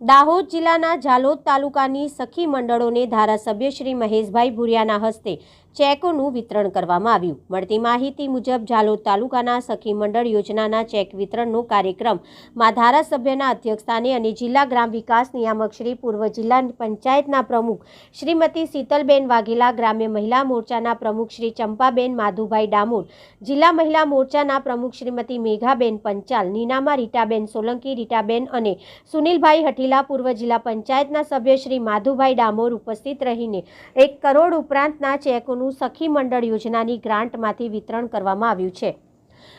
દાહોદ જિલ્લાના ઝાલોદ તાલુકાની સખી મંડળોને ધારાસભ્ય શ્રી મહેશભાઈ ભુરિયાના હસ્તે ચેકોનું વિતરણ કરવામાં આવ્યું. મળતી માહિતી મુજબ ઝાલોદ તાલુકાના સખી મંડળ યોજનાના ચેક વિતરણનો કાર્યક્રમમાં ધારાસભ્યના અધ્યક્ષસ્થાને અને જિલ્લા ગ્રામ વિકાસ નિયામક શ્રી પૂર્વ જિલ્લા પંચાયતના પ્રમુખ શ્રીમતી શીતલબેન વાઘેલા, ગ્રામ્ય મહિલા મોરચાના પ્રમુખ શ્રી ચંપાબેન માધુભાઈ ડામોર, જિલ્લા મહિલા મોરચાના પ્રમુખ શ્રીમતી મેઘાબેન પંચાલ, નીનામા રીટાબેન સોલંકી, રીટાબેન અને સુનિલભાઈ હઠીલા પૂર્વ જિલ્લા પંચાયતના સભ્ય શ્રી માધુભાઈ ડામોર ઉપસ્થિત રહીને એક કરોડ ઉપરાંતના ચેકોનું સખી મંડળ યોજનાની ગ્રાન્ટમાંથી વિતરણ કરવામાં આવ્યું છે.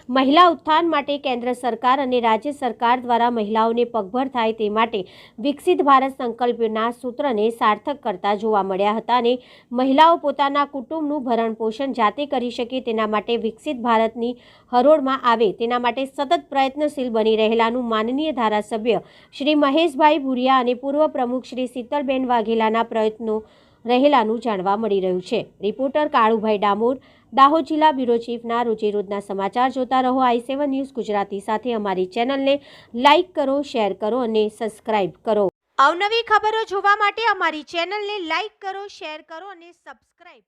મહિલા ઉત્થાન માટે કેન્દ્ર સરકાર અને રાજ્ય સરકાર દ્વારા મહિલાઓને પગભર થાય તે માટે વિકસિત ભારત સંકલ્પના સૂત્રને સાર્થક કરતા જોવા મળ્યા હતા અને મહિલાઓ પોતાના કુટુંબનું ભરણ પોષણ જાતે કરી શકે તેના માટે વિકસિત ભારતની હરોળમાં આવે તેના માટે સતત પ્રયત્નશીલ બની રહેલાનું માનનીય ધારાસભ્ય શ્રી મહેશભાઈ ભુરિયા અને પૂર્વ પ્રમુખ શ્રી શીતલબેન વાઘેલાના પ્રયત્નો રહેલાનું જાણવા મળી રહ્યું છે. રિપોર્ટર કાળુભાઈ ડામોર, દાહોદ જિલ્લા બ્યુરો ચીફના રોજેરોજના સમાચાર જોતા રહો. આઈ સેવન ન્યૂઝ ગુજરાતી સાથે અમારી ચેનલને લાઇક કરો, શેર કરો અને સબસ્ક્રાઇબ કરો. અવનવી ખબરો જોવા માટે અમારી ચેનલને લાઇક કરો, શેર કરો અને સબસ્ક્રાઇબ